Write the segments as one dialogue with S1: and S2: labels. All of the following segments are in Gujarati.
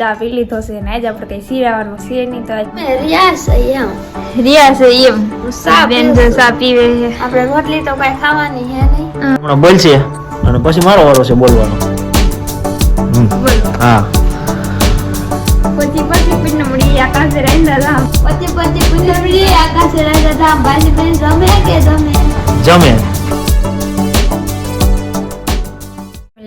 S1: ચા પી લીધો છે અને આજ આપણે કઈ સિરાવાનું છે નહીં તો આજ
S2: રિયાસ એમ.
S1: રિયા છે એમ.
S2: સા
S1: બેન જો સા પીવે છે.
S2: આપણે રોટલી તો કઈ ખાવાની હે નહીં.
S3: હમણાં બોલશે. અને પછી મારો વારો છે બોલવાનો. હા.
S1: પછી પીને મળી આકાશે રહેંદા હતા
S2: પછી પછી પુનરવી આકાશે રાજા ધામ. બાજી બેન જમે કે જમે?
S3: જમે.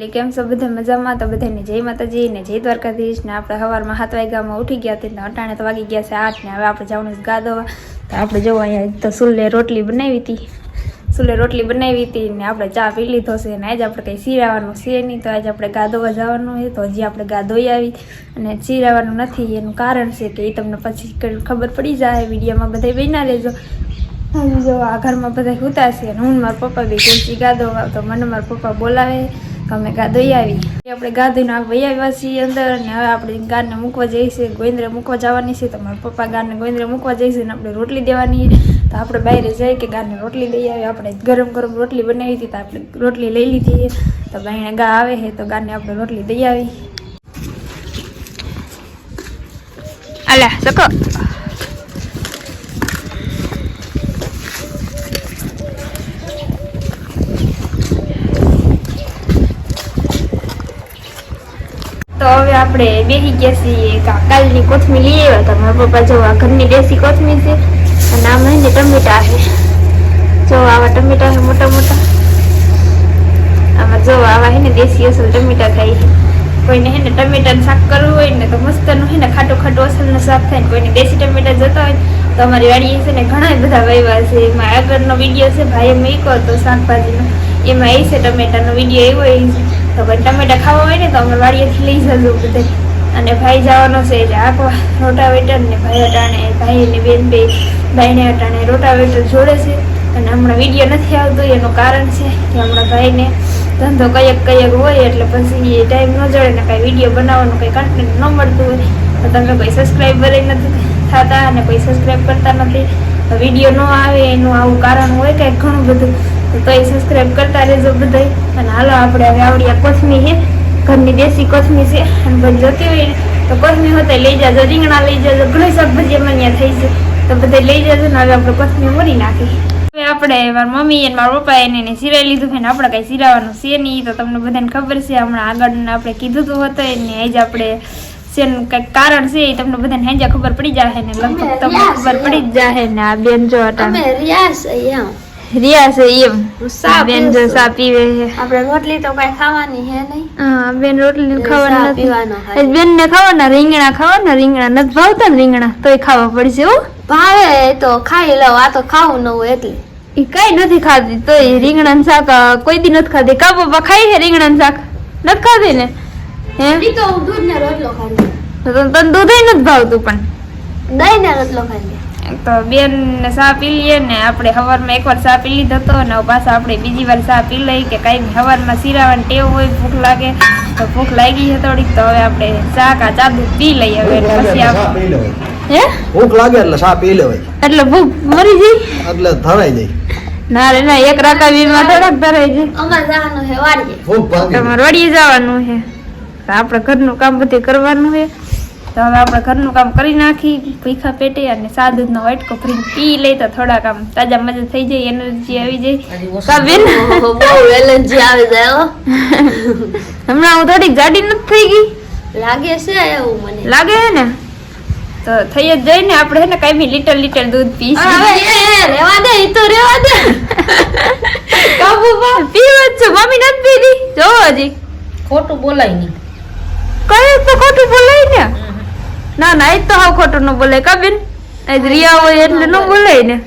S1: એટલે કેમ છો? બધા મજામાં? તો બધાને જય માતાજી ને જય દ્વારકાધીશ ને આપણે સવારમાં સાત વાગ્યામાં ઉઠી ગયા હતી અટાણે તો વાગી ગયા છે આઠ ને હવે આપણે જવાનું ગાદોવા તો આપણે જો અહીંયા તો સુલે રોટલી બનાવી હતી. સુલે રોટલી બનાવી હતી ને આપણે ચા પી લીધો છે ને આજે આપણે કંઈ સિરાવાનું છે નહીં, તો આજે આપણે ગાદોવા જવાનું છે. તો હજી આપણે ગાદોઈ આવી અને સિરાવાનું નથી, એનું કારણ છે કે એ તમને પછી ખબર પડી જાય, વિડીયોમાં બધા બહેના લેજો જો આ ઘરમાં બધા હુતા છે અને હું મારા પપ્પા બી ગઈ ગાદો તો મને મારા પપ્પા બોલાવે. અમે ગાદોઈ આવી. આપણે ગાદોઈને આ વહી આવ્યા છીએ અંદર અને હવે આપણે ગાને મૂકવા જઈશું ગોવિંદ્ર મૂકવા જવાની છે તો મારા પપ્પા ગાને ગોવિંદ્ર મૂકવા જઈશું આપણે રોટલી દેવાની તો આપણે બહાર જઈએ કે ગાને રોટલી લઈ આવી આપણે ગરમ ગરમ રોટલી બનાવી હતી તો આપણે રોટલી લઈ લીધી તો બાઈને ગા આવે છે તો ગાને આપણે રોટલી દઈ આવી. અલ્યા સકો તો હવે આપણે બેસી ગયા છીએ કાલની કોથમીર લઈ આવ્યા હતા. મારા પપ્પા જો આ ઘરની દેશી કોથમીર છે અને આમાં એને ટમેટા છે જો આવા ટમેટા છે મોટા મોટા. આમાં જો આવા હે ને દેશી અસલ ટમેટા થાય છે. કોઈને હે ને ટમેટાનું શાક કરવું હોય ને તો મસ્તનું હે ને ખાટું ખાટું અસલનું શાક થાય ને કોઈને દેશી ટમેટા જતા હોય તો અમારી વાડીએ છે ને ઘણા બધા વહેવા છે. એમાં આગળનો વીડિયો છે, ભાઈએ મૂક્યો હતો શાકભાજીનો. એમાં એ છે ટમેટાનો વીડિયો એવો એ છે. તો કોઈ ટમેટા ખાવા હોય ને તો અમે વાડીએથી લઈ જજો બધે. અને ભાઈ જવાનો છે એટલે આખવા રોટાવેટર ને ભાઈ અટાણે, ભાઈ ને બેન બે ભાઈને અટાણે રોટાવેટર જોડે છે. અને હમણાં વીડિયો નથી આવતો, એનું કારણ છે કે હમણાં ભાઈને ધંધો કયક કયક હોય એટલે પછી એ ટાઈમ ન જડે ને કાંઈ વીડિયો બનાવવાનું કંઈ કન્ટેન્ટ ન મળતું હોય. તો તમે કોઈ સબસ્ક્રાઈબર નથી થતા અને કોઈ સબસ્ક્રાઈબ કરતા નથી. વીડિયો ન આવે, એનું આવું કારણ હોય કંઈક ઘણું બધું. તો એ સબસ્ક્રાઈબ કરતા રહેજો બધા અને હાલો આપણે હવે આવડિયા કોથમી છે. ઘરની દેશી કોથમી છે. અને બધી જોતી હોય ને, તો કોથમી હોતે લઈ જાજો, રીંગણા લઈ જાજો, ઘણી શાકભાજી અહીંયા થઈ છે. તો બધે લઈ જાજો ને હવે આપણે કોથમી મરી નાખી હવે આપણે મારા મમ્મી અને મારા પપ્પા એને સિરાઈ લીધું છે ને, આપણે કઈ સિરાવાનું છે નહીં. તો તમને બધાને ખબર છે, હમણાં આગળ આપણે કીધું તું હતું એને આજે આપણે છે કંઈક કારણ છે એ તમને બધાને હેંજા ખબર પડી જાય ને, લગભગ તમને ખબર પડી જ જાય ને, આ બેન જો
S2: અમે
S1: રિયા છે એમ. બેન જો સા પીવે છે.
S2: આપણે રોટલી તો કઈ ખાવાની હે નહીં.
S1: હા બેન રોટલી ખાવાના નથી. બેન ને ખાવાના રીંગણા ખાવાના રીંગણા નથી ભાવતા ને રીંગણા તોય ખાવા પડશે હો.
S2: ભાવે તો ખાઈ લઉં આ તો ખાવું ન હોય એટલે.
S1: એ કઈ નથી ખાતી તોય ને શાક કોઈ દી નથી ખાતી. કા પપ્પા ખાઈ છે રીંગણાનું શાક? નથી ખાતી ને? હે?
S2: તો દૂધ ને રોટલો ખાધી
S1: તો તને દૂધ નથી ભાવતું પણ.
S2: દહીં ને રોટલો લે.
S1: તો બેન ને ચા પી લઈએ ને આપણે સવારમાં એકવાર સા પી લીધો હતો ને પાછા આપણે બીજી વાર સા પી લઈએ કે કાંઈ નહીં. સવારમાં સિરાવાની ટેવ હોય ભૂખ લાગે તો ભૂખ લાગી છે થોડીક તો હવે આપણે ચા કા ચા દૂધ પી લઈએ હવે પછી આપણે હે?
S3: ભૂખ લાગે એટલે સા પી લેવાય.
S1: એટલે ભૂખ મરી જઈ
S3: એટલે ધરાઈ જાય.
S1: ના રે ના એક રાકાવીમાં થોડાક ધરાય જાય.
S2: અમારે જવાનું છે વાડીએ.
S3: ભૂખ ભાગી
S1: તમારે વળીએ જવાનું છે. આપણે ઘરનું કામ બધું કરવાનું છે. તો હવે આપણે ઘરનું કામ કરી નાખી ભીખા પેટે અને સા દૂધનો વાટકો ફ્રી પી લઈ તો થોડાક આમ તાજા મજા થઈ જાય એનર્જી આવી જાય. કા બેન?
S2: બહુ એલર્જી આવી જાય હો.
S1: હમણાં હું થોડીક જાડી નથી થઈ ગઈ.
S2: લાગે છે એવું મને.
S1: લાગે છે ને? તો થઈ જ જાય ને આપણે ને કાંઈ લીટર લીટર દૂધ પીશું.
S2: હવે એ રેવા દે ઈ તો રેવા દે.
S1: કાબુ બા જ છે. મમ્મી નથી પીધી. જો હજી.
S4: ખોટું બોલાય નહીં.
S1: કઈ તો ખોટું બોલાય ને? ના ના, એ તો હાવ ખોટું ન બોલે કા બેન? રિયા હોય એટલે ન બોલાય ને.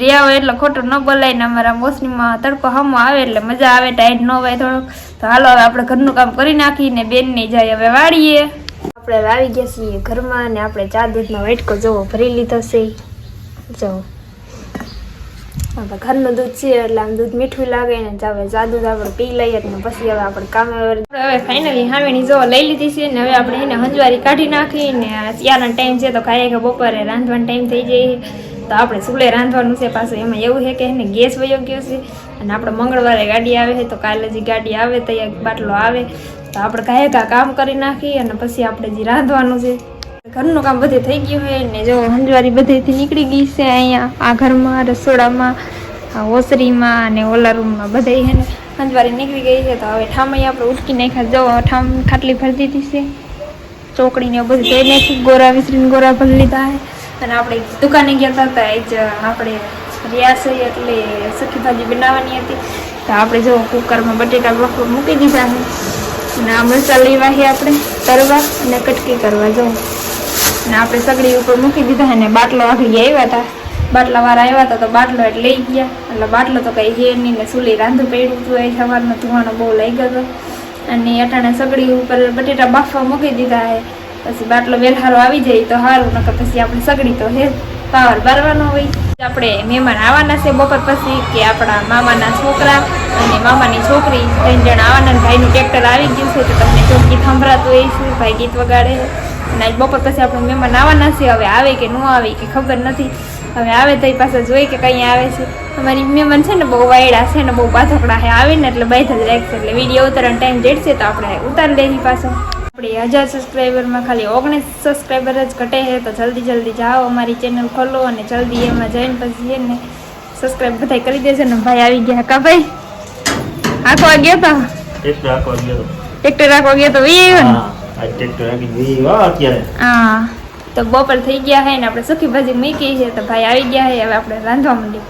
S1: રિયા હોય એટલે ખોટું ન બોલાય ને અમારા મોસમીમાં તડકો હમો આવે એટલે મજા આવે, ટાઈટ ન હોય થોડોક. તો હાલો, હવે આપણે ઘરનું કામ કરી નાખીને બેન ને જાય હવે વાળીએ. આપણે આવી ગયા છીએ ઘરમાં ને આપણે ચા દૂધનો વાટકો જોવો ભરી લીધો છે જો. આપણે ઘરનું દૂધ છે એટલે આમ દૂધ મીઠું લાગે ને ચા દૂધ આપણે પી લઈએ ને પછી હવે આપણે કામે હવે ફાઇનલી હાવેની જો લઈ લીધી છે ને હવે આપણે એને હંજવારી કાઢી નાખી ને ત્યારનો ટાઈમ છે તો ખાઈએ કે બપોરે રાંધવાનો ટાઈમ થઈ જાય તો આપણે સુલે રાંધવાનું છે પાછું. એમાં એવું છે કે એને ગેસ વયો ગયો છે અને આપણે મંગળવારે ગાડી આવે છે તો કાલે જે ગાડી આવે તૈયાર બાટલો આવે. તો આપણે કાંઈ કાં કામ કરી નાખી અને પછી આપણે જે રાંધવાનું છે ઘરનું કામ બધે થઈ ગયું હોય ને જો હંજવારી બધેથી નીકળી ગઈ છે અહીંયા. આ ઘરમાં, રસોડામાં ઓસરીમાં અને ઓલા રૂમમાં બધે છે ને. હંજવારી નીકળી ગઈ છે તો હવે ઠામઈ આપણે ઉટકી નાખ્યા. જો ઠામ ખાટલી ભરી દીધી છે. ચોકડીને બધું જઈ નાખી ગોરા વિસરીને ગોરા ભરી લીધા અને આપણે દુકાને ગયા હતા એ જ આપણે રિયાસ એટલે સખી ભાજી બનાવવાની હતી. તો આપણે જો કુકરમાં બટેટા બફો મૂકી દીધા છે. અને આ મરચાં લેવા છે આપણે તરવા અને કટકી કરવા. જો અને આપણે સગડી ઉપર મૂકી દીધા અને બાટલો આગળ આવ્યા હતા બાટલા વાળા આવ્યા હતા તો બાટલો એટલે લઈ ગયા. એટલે બાટલો તો કંઈ છે નહીં ને સુલી રાંધું પડ્યું હતું એ સવારનો ધુવાનો બહુ લઈ ગયો અને અટાણે સગડી ઉપર બટેટા બાફવા મૂકી દીધા હે. પછી બાટલો વેલહારો આવી જાય તો સારું નકર પછી આપણે સગડી તો હે પાવર બારવાનો હોય. આપણે મહેમાન આવવાના છે બપોર પછી કે આપણા મામાના છોકરા અને મામાની છોકરી. ત્રણ જણ આવવાના ભાઈનું ટ્રેક્ટર આવી ગયું છે તો તમને ચોકી સંભળાતું હોય છે ભાઈ ગીત વગાડે. અને આજ બપોર પછી આપણે મહેમાન આવવાના છે હવે આવે કે ન આવે કે ખબર નથી. હવે આવે તો એ પાછા જોઈ કે કઈ આવે છે. અમારી મહેમાન છે ને બહુ વાયડા છે ને બહુ બાથકડા છે આવે ને એટલે બાય જ રાખશે. એટલે વીડિયો ઉતારવાનો ટાઈમ જેટશે તો આપણે ઉતારી લેવી પાછો. આપણે હજાર સબસ્ક્રાઈબરમાં ખાલી ઓગણીસ સબસ્ક્રાઈબર જ ઘટે છે તો જલ્દી જલ્દી જાઓ અમારી ચેનલ ખોલો અને જલ્દી એમાં જઈને પછી છે ને સબસ્ક્રાઈબ બધા કરી દેજો ને ભાઈ આવી ગયા કા ભાઈ? આખવા ગયો તો?
S3: ટ્રેક્ટર આખો ગયો
S1: તો. એ તો બપોર થઈ ગયા હે ને આપણે સુખી ભાજી મૂકી છે, તો ભાઈ આવી ગયા હે, હવે આપણે રાંધવા માંડી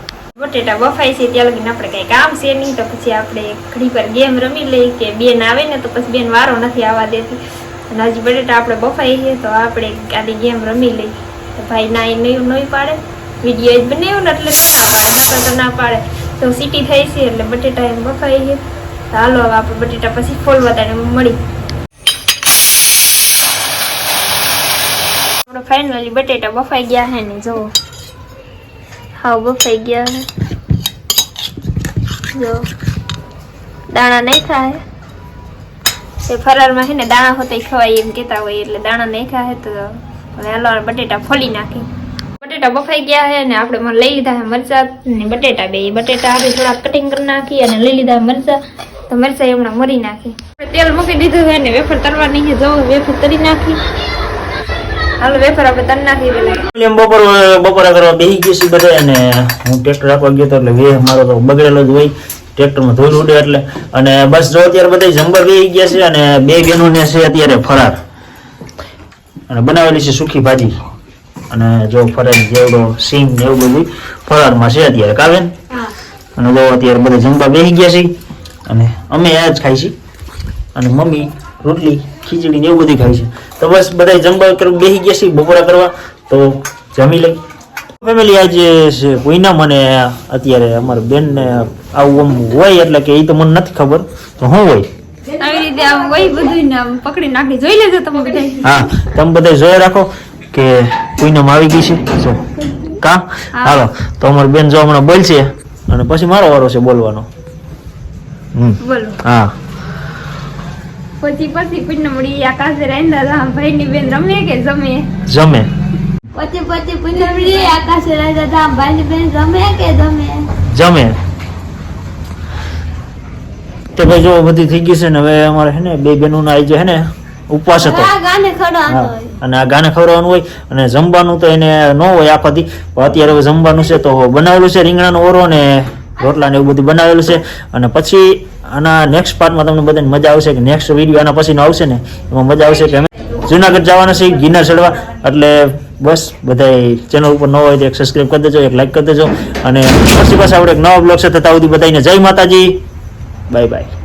S1: બટેટા બફાય છે, ત્યાં લગીને આપણે કંઈ કામ છે નહીં, તો પછી આપણે ઘડી પર ગેમ રમી લઈએ કે બેન આવે ને, તો પછી બેન વારો નથી આવવા દેતી. અને હજી બટેટા આપણે બફાઈ છે, તો આપણે આડી ગેમ રમી લઈએ. તો ભાઈ ના, એ નહીં નહીં પાડે. વીડિયો જ બનાવ્યો ને, એટલે ના પાડે, નકર તો ના પાડે. તો સીટી થઈ છે, એટલે બટેટા એમ બફાઈ છે. હાલો, હવે આપણે બટેટા પછી ફોલવા વધારે મળી. ફાઇનલી બટેટા બફાઈ ગયા હે ને જો હાવ બફાઈ ગયા હે. જો દાણા નહીં થાય. એ ફરારમાં છે ને, દાણા હોતે ખવાય એમ કહેતા હોય, એટલે દાણા નહીં ખાય તો હવે હાલો બટેટા ફોલી નાખી બટેટા બફાઈ ગયા છે ને, આપણે લઈ લીધા છે મરચા ને બટેટા બે. બટેટા આપણે થોડા કટિંગ કરી નાખી અને લઈ લીધા મરચા. તો મરચા એમણા મરી નાખી. તેલ મૂકી દીધું છે ને, વેફર તરવાની છે જવું વેફર તરી નાખી. હાલો વેફર આપણે તન નાખી પેલા
S3: એમ બપોર બપોરા કરવા બેસી ગઈ છે બધે અને હું ટ્રેક્ટર રાખવા ગયો તો એટલે વેહ મારો તો બગડેલો જ હોય. ટ્રેક્ટરમાં ધૂળ ઉડે એટલે. અને બસ જો અત્યારે બધા જંબર બેસી ગયા છે અને બે બહેનોને છે અત્યારે ફરાર. અને બનાવેલી છે સુખી ભાજી. અને જો ફરાર જેવડો સિંગ ને એવું બધું ફરારમાં છે અત્યારે. કાવેન અને જો અત્યારે બધા જમવા બેસી ગયા છે. અને અમે આ જ ખાઈ છીએ. અને મમ્મી રોટલી ખીચડી ને એવું બધું ખાય છે. તો બસ બધા જમવા કરવા બેસી ગયા છે બપોરા કરવા તો જમી લઈ ફેમિલી આજે કોઈના મને અત્યારે અમારા બેનને આવું આમ હોય એટલે કે એ તો મને નથી ખબર તો હું હોય?
S1: આવી રીતે આમ હોય બધું ને પકડી નાખી જોઈ લેજો તમે બધા
S3: હા તમે બધા જોઈ રાખો કે કોઈનામ આવી ગઈ છે. જો કા? હાલો તો અમારી બેન જો હમણાં બોલશે અને પછી મારો વારો છે બોલવાનો. હમ.
S1: બોલો.
S3: હા.
S1: પછી પછી પૂછને મળી આકાશે રાંધા ભાઈ ની બેન રમે કે જમે?
S3: જમે.
S2: પછી પછી પૂનમડી આકાશે રાજા ધામ ભાઈની બેન રમે કે જમે?
S3: જમે. તે ભાઈ જો બધી થઈ ગઈ છે ને હવે અમારે છે ને બે બહેનો ના આજે છે ને ઉપવાસ હતો. અને આ ગાને ખવડાવવાનું હોય અને જમવાનું તો એને ન હોય આખો દી. અત્યારે હવે જમવાનું છે તો બનાવેલું છે રીંગણાનો ઓરો ને રોટલા ને એવું બધું બનાવેલું છે. અને પછી આના નેક્સ્ટ પાર્ટમાં તમને બધાને મજા આવશે કે નેક્સ્ટ વીડિયો આના પછીનો આવશે ને, એમાં મજા આવશે કે અમે જુનાગઢ જવાના છે ગિરનાર ચડવા. એટલે બસ બધા ચેનલ ઉપર ન હોય તો એક સબસ્ક્રાઈબ કરી દેજો, એક લાઈક કરી દેજો. અને પછી પાછા આપણે એક નવા બ્લોગ સાથે થતા સુધી બધાને જય માતાજી. Bye bye